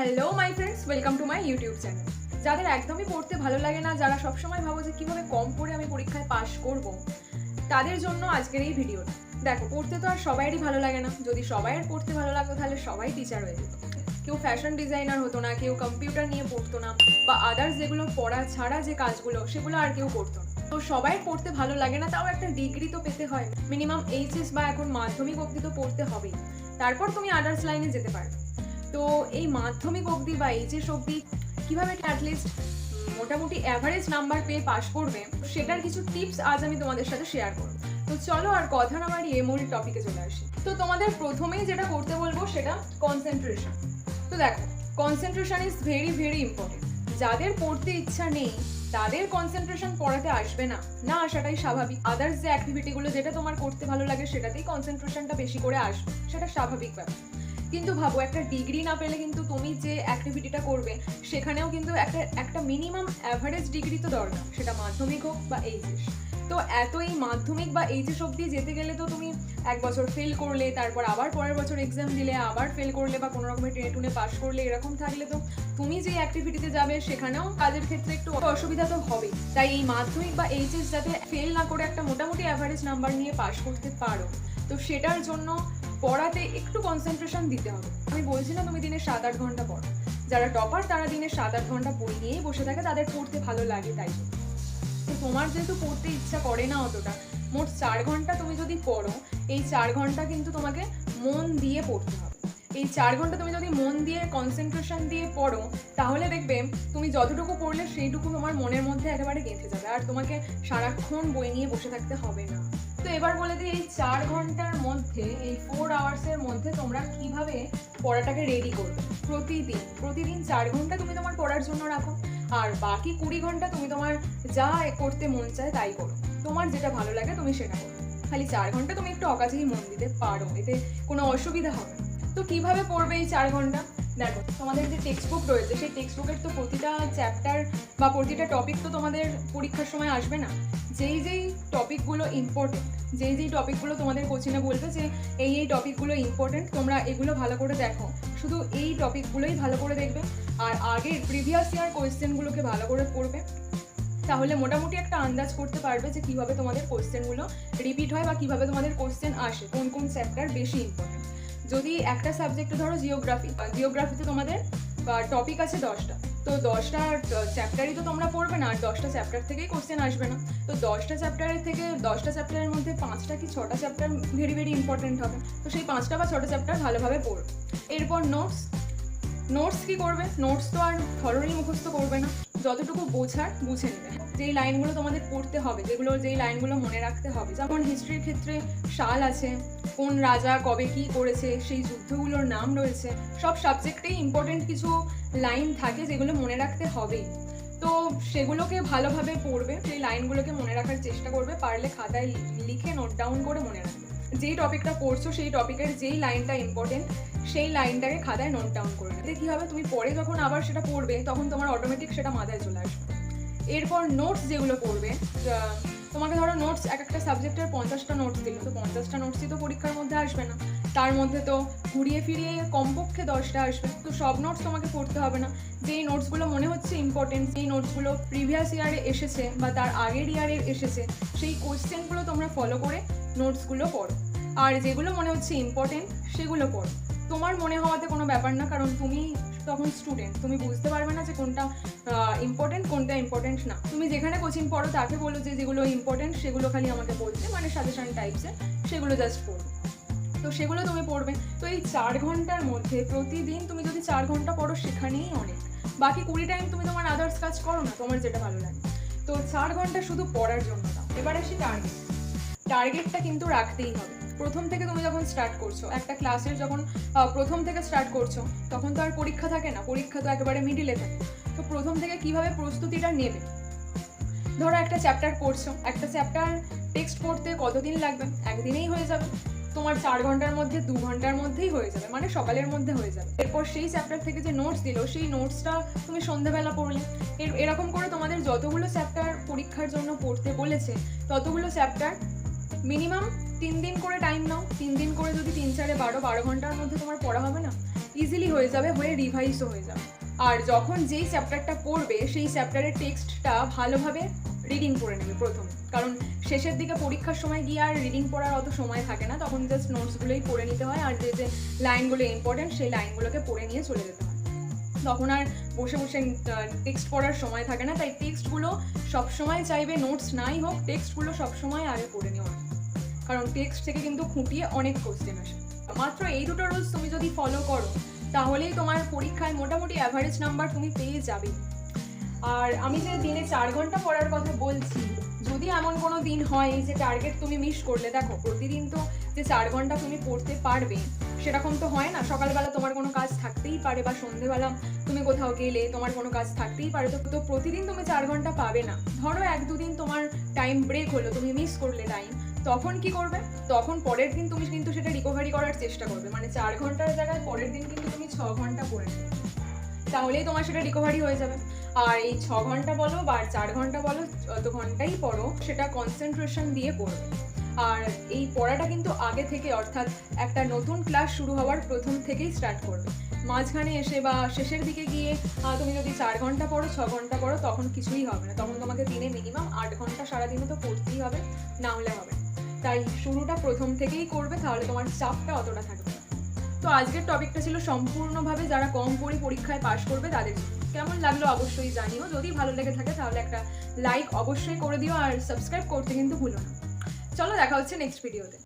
Hello my friends welcome to my YouTube channel যাদের একদমই পড়তে ভালো লাগে না, যারা সবসময় ভাবো যে কীভাবে কম পড়ে আমি পরীক্ষায় পাশ করব, তাদের জন্য আজকের এই ভিডিওটা। দেখো, পড়তে তো আর সবাইরই ভালো লাগে না। যদি সবাইয়ের পড়তে ভালো লাগতো, তাহলে সবাই টিচার হয়ে যেত। কেউ ফ্যাশন ডিজাইনার হতো না, কেউ কম্পিউটার নিয়ে পড়তো না, বা আদার্স যেগুলো পড়া ছাড়া যে কাজগুলো, সেগুলো আর কেউ করতো তো সবাই পড়তে ভালো লাগে না, তাও একটা ডিগ্রি তো পেতে হয়। মিনিমাম এইচএস বা এখন মাধ্যমিক অবধি তো পড়তে হবেই। তারপর তুমি আদার্স লাইনে যেতে পারবে। তো এই মাধ্যমিক অবধি বা এইচএস অবধি কীভাবে অ্যাটলিস্ট মোটামুটি অ্যাভারেজ নাম্বার পেয়ে পাশ করবে, সেটার কিছু টিপস আজ আমি তোমাদের সাথে শেয়ার করব। তো চলো আর কথা না বাড়িয়ে মূল টপিকে চলে আসি। তো তোমাদের প্রথমেই যেটা করতে বলব সেটা কনসেন্ট্রেশন তো দেখো concentration is very very important যাদের পড়তে ইচ্ছা নেই, তাদের কনসেন্ট্রেশন পড়াতে আসবে না। না আসাটাই স্বাভাবিক। আদার্স যে অ্যাক্টিভিটিগুলো যেটা তোমার করতে ভালো লাগে, সেটাতেই কনসেন্ট্রেশনটা বেশি করে আসবে। সেটা স্বাভাবিক ব্যাপার। কিন্তু ভাবো, একটা ডিগ্রি না পেলে কিন্তু তুমি যে অ্যাক্টিভিটিটা করবে, সেখানেও কিন্তু একটা একটা মিনিমাম অ্যাভারেজ ডিগ্রি তো দরকার, সেটা মাধ্যমিক হোক বা এইচএস। তো এত এই মাধ্যমিক বা এইচএস অব্দি যেতে গেলে তো তুমি এক বছর ফেল করলে, তারপর আবার পরের বছর এক্সাম দিলে, আবার ফেল করলে বা কোনো রকমের টেনে টুনে পাস করলে, এরকম থাকলে তো তুমি যে অ্যাক্টিভিটিতে যাবে সেখানেও কাজের ক্ষেত্রে একটু অসুবিধা তো হবে তাই এই মাধ্যমিক বা এইচএস যাতে ফেল না করে একটা মোটামুটি অ্যাভারেজ নাম্বার নিয়ে পাস করতে পারো, তো সেটার জন্য পড়াতে একটু কনসেন্ট্রেশন দিতে হবে। আমি বলছি না তুমি দিনে সাত আট ঘণ্টা পড়ো। যারা টপার তারা দিনে সাত আট ঘণ্টা বই নিয়েই বসে থাকে, তাদের পড়তে ভালো লাগে তাই তোমার যেহেতু পড়তে ইচ্ছা করে না অতটা, মোট চার ঘণ্টা তুমি যদি পড়ো, এই চার ঘণ্টা কিন্তু তোমাকে মন দিয়ে পড়তে হবে। এই চার ঘণ্টা তুমি যদি মন দিয়ে কনসেন্ট্রেশন দিয়ে পড়ো, তাহলে দেখবে তুমি যতটুকু পড়লে সেইটুকু তোমার মনের মধ্যে একেবারে গেঁথে যাবে, আর তোমাকে সারাক্ষণ বই নিয়ে বসে থাকতে হবে না। তো এবার বলে দিই, এই চার ঘণ্টার মধ্যে, এই ফোর আওয়ার্সের মধ্যে তোমরা কীভাবে পড়াটাকে রেডি করবে? প্রতিদিন প্রতিদিন চার ঘণ্টা তুমি তোমার পড়ার জন্য রাখো। আর বাকি কুড়ি ঘণ্টা তুমি তোমার যা করতে মন চায় তাই করো। তোমার যেটা ভালো লাগে তুমি সেটা করো। খালি চার ঘণ্টা তুমি একটু অকাজেই মন দিতে পারো, এতে কোনো অসুবিধা হবে তো কীভাবে পড়বে এই চার ঘণ্টা? দেখো, তোমাদের যে টেক্সট বুক রয়েছে, সেই টেক্সট বুকের তো প্রতিটা চ্যাপ্টার বা প্রতিটা টপিক তো তোমাদের পরীক্ষার সময় আসবে না। যেই যেই টপিকগুলো ইম্পর্টেন্ট যেই যেই টপিকগুলো তোমাদের কোচিনে বলবে যে এই এই টপিকগুলো ইম্পর্টেন্ট তোমরা এগুলো ভালো করে দেখো। শুধু এই টপিকগুলোই ভালো করে দেখবে, আর আগের প্রিভিয়াস ইয়ার কোয়েশ্চেনগুলোকে ভালো করে পড়বে। তাহলে মোটামুটি একটা আন্দাজ করতে পারবে যে কীভাবে তোমাদের কোয়েশ্চেনগুলো রিপিট হয় বা কীভাবে তোমাদের কোয়েশ্চেন আসে, কোন কোন চ্যাপ্টার বেশি ইম্পর্টেন্ট যদি একটা সাবজেক্টে ধরো জিওগ্রাফি জিওগ্রাফিতে তোমাদের টপিক আছে দশটা, তো দশটা চ্যাপ্টারই তো তোমরা পড়বে না, আর দশটা চ্যাপ্টার থেকেই কোশ্চেন আসবে না। তো দশটা চ্যাপ্টারের থেকে দশটা চ্যাপ্টারের মধ্যে পাঁচটা কি ছটা চ্যাপ্টার ভেরি ভেরি ইম্পর্টেন্ট হবে? তো সেই পাঁচটা বা ছটা চ্যাপ্টার ভালোভাবে পড়বে এরপর নোটস নোটস কি করবে? নোটস তো আর থরলি মুখস্থ করবে না। যতটুকু বোঝার বুঝে নেবে। যেই লাইনগুলো তোমাদের পড়তে হবে, যেগুলো, যেই লাইনগুলো মনে রাখতে হবে, যেমন হিস্ট্রির ক্ষেত্রে সাল আছে, কোন রাজা কবে কি করেছে, সেই যুদ্ধগুলোর নাম রয়েছে, সব সাবজেক্টেই ইম্পর্টেন্ট কিছু লাইন থাকে যেগুলো মনে রাখতে হবেই। তো সেগুলোকে ভালোভাবে পড়বে, সেই লাইনগুলোকে মনে রাখার চেষ্টা করবে, পারলে খাতায় লিখে নোট ডাউন করে মনে রাখবে। যেই টপিকটা পড়ছো, সেই টপিকের যেই লাইনটা ইম্পর্টেন্ট সেই লাইনটাকে খাতায় নোট ডাউন করবে এতে কী হবে, তুমি পরে যখন আবার সেটা পড়বে, তখন তোমার অটোমেটিক সেটা মাথায় চলে আসবে। এরপর নোটস যেগুলো পড়বে তোমাকে ধরো নোটস এক একটা সাবজেক্টের পঞ্চাশটা নোটস দিল। তো পঞ্চাশটা নোটসই তো পরীক্ষার মধ্যে আসবে না। তার মধ্যে তো ঘুরিয়ে ফিরিয়ে কমপক্ষে দশটা আসবে। তো সব নোটস তোমাকে পড়তে হবে না। যেই নোটসগুলো মনে হচ্ছে ইম্পর্টেন্ট সেই নোটসগুলো প্রিভিয়াস ইয়ারে এসেছে বা তার আগের ইয়ারে এসেছে, সেই কোশ্চেনগুলো তোমরা ফলো করে নোটসগুলো পড়ো। আর যেগুলো মনে হচ্ছে ইম্পর্টেন্ট সেগুলো পড়ো। তোমার মনে হওয়াতে কোনো ব্যাপার না, কারণ তুমি তখন স্টুডেন্ট তুমি বুঝতে পারবে না যে কোনটা ইম্পর্টেন্ট কোনটা ইম্পর্টেন্ট না। তুমি যেখানে কোচিং পড়ো, তাকে বলো যে যেগুলো ইম্পর্টেন্ট সেগুলো খালি আমাকে বলতে মানে সাজেশন টাইপসের সেগুলো জাস্ট পড়ো। তো সেগুলো তুমি পড়বে। তো এই চার ঘণ্টার মধ্যে প্রতিদিন তুমি যদি চার ঘণ্টা পড়ো সেখানেই অনেক। বাকি কুড়ি টাইম তুমি তোমার আদার্স কাজ করো না, তোমার যেটা ভালো লাগে। তো চার ঘণ্টা শুধু পড়ার জন্য দাও এবার আসি টার্গেট টার্গেটটা কিন্তু রাখতেই হবে। প্রথম থেকে তুমি যখন স্টার্ট করছ, একটা ক্লাসের যখন প্রথম থেকে স্টার্ট করছ, তখন তো আর পরীক্ষা থাকে না, পরীক্ষা তো একেবারে মিডিলে থাকে। তো প্রথম থেকে কীভাবে প্রস্তুতিটা নেবে? ধরো একটা চ্যাপ্টার পড়ছো, একটা চ্যাপ্টার টেক্সট পড়তে কতদিন লাগবে? একদিনেই হয়ে যাবে। তোমার চার ঘণ্টার মধ্যে, দু ঘণ্টার মধ্যেই হয়ে যাবে মানে সকালের মধ্যে হয়ে যাবে। এরপর সেই চ্যাপ্টার থেকে যে নোটস দিল, সেই নোটসটা তুমি সন্ধ্যাবেলা পড়লে। এর, এরকম করে তোমাদের যতগুলো চ্যাপ্টার পরীক্ষার জন্য পড়তে বলেছে, ততগুলো চ্যাপ্টার মিনিমাম তিন দিন করে টাইম নাও। তিন দিন করে যদি তিন, চারে বারো বারো ঘণ্টার মধ্যে তোমার পড়া হবে না ইজিলি হয়ে যাবে, হয়ে রিভাইজও হয়ে যাবে। আর যখন যেই চ্যাপ্টারটা পড়বে, সেই চ্যাপ্টারের টেক্সটটা ভালোভাবে রিডিং করে নেবে প্রথম। কারণ শেষের দিকে পরীক্ষার সময় গিয়ে আর রিডিং পড়ার অত সময় থাকে না, তখন জাস্ট নোটসগুলোই পড়ে নিতে হয় আর যে যে লাইনগুলো ইম্পর্টেন্ট সেই লাইনগুলোকে পড়ে নিয়ে চলে যেতে হয়। তখন আর বসে বসে টেক্সট পড়ার সময় থাকে না, তাই টেক্সটগুলো সবসময় চাইবে নোটস নাই হোক টেক্সটগুলো সবসময় আগে পড়ে নেওয়া। কারণ টেক্সট থেকে কিন্তু খুঁটিয়ে অনেক কোশ্চেন আসে। মাত্র এই দুটো রুলস তুমি যদি ফলো করো, তাহলেই তোমার পরীক্ষায় মোটামুটি অ্যাভারেজ নাম্বার তুমি পেয়ে যাবে আর আমি যে দিনে চার ঘণ্টা পড়ার কথা বলছি, যদি এমন কোনো দিন হয় যে টার্গেট তুমি মিস করলে, দেখো প্রতিদিন তো যে চার ঘণ্টা তুমি পড়তে পারবে, সেরকম তো হয় না। সকালবেলা তোমার কোনো কাজ থাকতেই পারে বা সন্ধেবেলা তুমি কোথাও গেলে তোমার কোনো কাজ থাকতেই পারে, তো তো প্রতিদিন তুমি চার ঘণ্টা পাবে না। ধরো এক দুদিন তোমার টাইম ব্রেক হলো, তুমি মিস করলে টাইম তখন কি করবে? তখন পরের দিন তুমি কিন্তু সেটা রিকভারি করার চেষ্টা করবে। মানে চার ঘণ্টার জায়গায় পরের দিন কিন্তু তুমি ছ ঘণ্টা পড়ে নেবে তাহলেই তোমার সেটা রিকভারি হয়ে যাবে। আর এই ছ ঘণ্টা বলো বা চার ঘণ্টা বলো, যত ঘন্টাই পড়ো, সেটা কনসেন্ট্রেশন দিয়ে পড়বে। আর এই পড়াটা কিন্তু আগে থেকে, অর্থাৎ একটা নতুন ক্লাস শুরু হওয়ার প্রথম থেকেই স্টার্ট করবে। মাঝখানে এসে বা শেষের দিকে গিয়ে তুমি যদি চার ঘণ্টা পড়ো, ছ ঘণ্টা পড়ো, তখন কিছুই হবে না। তখন তোমাকে দিনে মিনিমাম আট ঘণ্টা সারাদিনে তো পড়তেই হবে, না হলে হবে তাই শুরুটা প্রথম থেকেই করবে, তাহলে তোমার চাপটা অতটা থাকবে। তো আজকের টপিকটা ছিল সম্পূর্ণভাবে যারা কম করে পরীক্ষায় পাশ করবে তাদের কেমন লাগল অবশ্যই জানিও। যদি ভালো লেগে থাকে তাহলে একটা লাইক অবশ্যই করে দিও আর সাবস্ক্রাইব করতে কিন্তু ভুলো না। চলো দেখা হচ্ছে নেক্সট ভিডিওতে